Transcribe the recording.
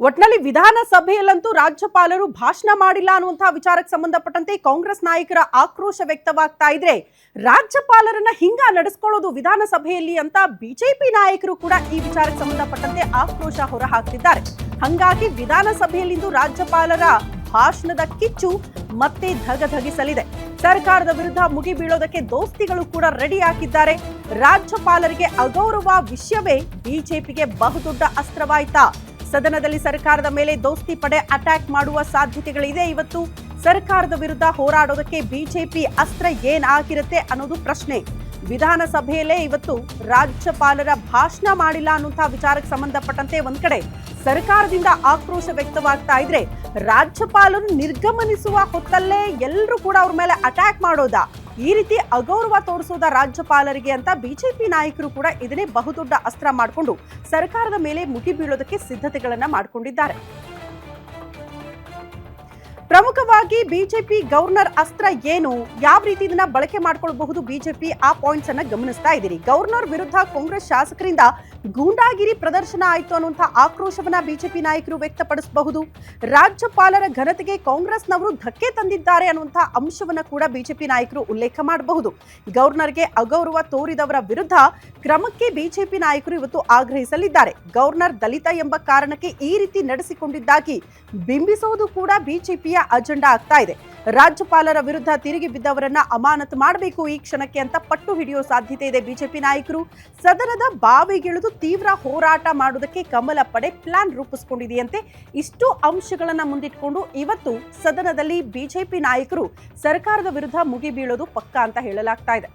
ಒಟ್ನಲ್ಲಿ ವಿಧಾನಸಭೆಯಲ್ಲಂತೂ ರಾಜ್ಯಪಾಲರು ಭಾಷಣ ಮಾಡಿಲ್ಲ ಅನ್ನುವಂತಹ ವಿಚಾರಕ್ಕೆ ಸಂಬಂಧಪಟ್ಟಂತೆ ಕಾಂಗ್ರೆಸ್ ನಾಯಕರ ಆಕ್ರೋಶ ವ್ಯಕ್ತವಾಗ್ತಾ ಇದ್ರೆ ರಾಜ್ಯಪಾಲರನ್ನ ಹಿಂಗ ನಡೆಸ್ಕೊಳ್ಳೋದು ವಿಧಾನಸಭೆಯಲ್ಲಿ ಅಂತ ಬಿಜೆಪಿ ನಾಯಕರು ಕೂಡ ಈ ವಿಚಾರಕ್ಕೆ ಸಂಬಂಧಪಟ್ಟಂತೆ ಆಕ್ರೋಶ ಹೊರಹಾಕ್ತಿದ್ದಾರೆ. ಹಂಗಾಗಿ ವಿಧಾನಸಭೆಯಲ್ಲಿಂದು ರಾಜ್ಯಪಾಲರ ಭಾಷಣದ ಕಿಚ್ಚು ಮತ್ತೆ ಧಗಧಗಿಸಲಿದೆ. ಸರ್ಕಾರದ ವಿರುದ್ಧ ಮುಗಿ ಬೀಳೋದಕ್ಕೆ ದೋಸ್ತಿಗಳು ಕೂಡ ರೆಡಿ ಹಾಕಿದ್ದಾರೆ. ರಾಜ್ಯಪಾಲರಿಗೆ ಅಗೌರವ ವಿಷಯವೇ ಬಿಜೆಪಿಗೆ ಬಹುದೊಡ್ಡ ಅಸ್ತ್ರವಾಯ್ತಾ? ಸದನದಲ್ಲಿ ಸರ್ಕಾರದ ಮೇಲೆ ದೋಸ್ತಿ ಪಡೆ ಅಟ್ಯಾಕ್ ಮಾಡುವ ಸಾಧ್ಯತೆಗಳಿದೆ. ಇವತ್ತು ಸರ್ಕಾರದ ವಿರುದ್ಧ ಹೋರಾಡೋದಕ್ಕೆ ಬಿಜೆಪಿ ಅಸ್ತ್ರ ಏನಾಗಿರುತ್ತೆ ಅನ್ನೋದು ಪ್ರಶ್ನೆ. ವಿಧಾನಸಭೆಯಲ್ಲೇ ಇವತ್ತು ರಾಜ್ಯಪಾಲರ ಭಾಷಣ ಮಾಡಿಲ್ಲ ಅನ್ನುವಂತಹ ವಿಚಾರಕ್ಕೆ ಸಂಬಂಧಪಟ್ಟಂತೆ ಒಂದ್ ಕಡೆ ಸರ್ಕಾರದಿಂದ ಆಕ್ರೋಶ ವ್ಯಕ್ತವಾಗ್ತಾ ಇದ್ರೆ ರಾಜ್ಯಪಾಲರು ನಿರ್ಗಮನಿಸುವ ಹೊತ್ತಲ್ಲೇ ಎಲ್ಲರೂ ಕೂಡ ಅವ್ರ ಮೇಲೆ ಅಟ್ಯಾಕ್ ಮಾಡೋದಾ? ಈ ರೀತಿ ಅಗೌರವ ತೋರಿಸೋದ ರಾಜ್ಯಪಾಲರಿಗೆ ಅಂತ ಬಿಜೆಪಿ ನಾಯಕರು ಕೂಡ ಇದನ್ನೇ ಬಹುದೊಡ್ಡ ಅಸ್ತ್ರ ಮಾಡಿಕೊಂಡು ಸರ್ಕಾರದ ಮೇಲೆ ಮುಗಿ ಬೀಳೋದಕ್ಕೆ ಸಿದ್ಧತೆಗಳನ್ನು ಮಾಡಿಕೊಂಡಿದ್ದಾರೆ. ಪ್ರಮುಖವಾಗಿ ಬಿಜೆಪಿ ಗವರ್ನರ್ ಅಸ್ತ್ರ ಏನು? ಯಾವ ರೀತಿ ಇದನ್ನ ಬಳಕೆ ಮಾಡ್ಕೊಳ್ಬಹುದು ಬಿಜೆಪಿ? ಆ ಪಾಯಿಂಟ್ಸ್ ಅನ್ನ ಗಮನಿಸ್ತಾ ಇದ್ದೀರಿ. ಗವರ್ನರ್ ವಿರುದ್ಧ ಕಾಂಗ್ರೆಸ್ ಶಾಸಕರಿಂದ ಗೂಂಡಾಗಿರಿ ಪ್ರದರ್ಶನ ಆಯಿತು ಅನ್ನುವಂಥ ಆಕ್ರೋಶವನ್ನ ಬಿಜೆಪಿ ನಾಯಕರು ವ್ಯಕ್ತಪಡಿಸಬಹುದು. ರಾಜ್ಯಪಾಲರ ಘನತೆಗೆ ಕಾಂಗ್ರೆಸ್ನವರು ಧಕ್ಕೆ ತಂದಿದ್ದಾರೆ ಅನ್ನುವಂಥ ಅಂಶವನ್ನ ಕೂಡ ಬಿಜೆಪಿ ನಾಯಕರು ಉಲ್ಲೇಖ ಮಾಡಬಹುದು. ಗವರ್ನರ್ಗೆ ಅಗೌರವ ತೋರಿದವರ ವಿರುದ್ಧ ಕ್ರಮಕ್ಕೆ ಬಿಜೆಪಿ ನಾಯಕರು ಇವತ್ತು ಆಗ್ರಹಿಸಲಿದ್ದಾರೆ. ಗವರ್ನರ್ ದಲಿತ ಎಂಬ ಕಾರಣಕ್ಕೆ ಈ ರೀತಿ ನಡೆಸಿಕೊಂಡಿದ್ದಾಗಿ ಬಿಂಬಿಸುವುದು ಕೂಡ ಬಿಜೆಪಿಯ ಅಜೆಂಡಾ ಆಗ್ತಾ ಇದೆ. ರಾಜ್ಯಪಾಲರ ವಿರುದ್ಧ ತಿರುಗಿ ಬಿದ್ದವರನ್ನ ಅಮಾನತು ಮಾಡಬೇಕು ಈ ಕ್ಷಣಕ್ಕೆ ಅಂತ ಪಟ್ಟು ಹಿಡಿಯೋ ಸಾಧ್ಯತೆ ಇದೆ ಬಿಜೆಪಿ ನಾಯಕರು. ಸದನದ ಬಾವಿಗಿಳಿದು ತೀವ್ರ ಹೋರಾಟ ಮಾಡುವುದಕ್ಕೆ ಕಮಲ ಪಡೆ ಪ್ಲಾನ್ ರೂಪಿಸಿಕೊಂಡಿದೆಯಂತೆ ಇಷ್ಟು ಅಂಶಗಳನ್ನ ಮುಂದಿಟ್ಕೊಂಡು ಇವತ್ತು ಸದನದಲ್ಲಿ ಬಿಜೆಪಿ ನಾಯಕರು ಸರ್ಕಾರದ ವಿರುದ್ಧ ಮುಗಿಬೀಳೋದು ಪಕ್ಕಾ ಅಂತ ಹೇಳಲಾಗ್ತಾ ಇದೆ.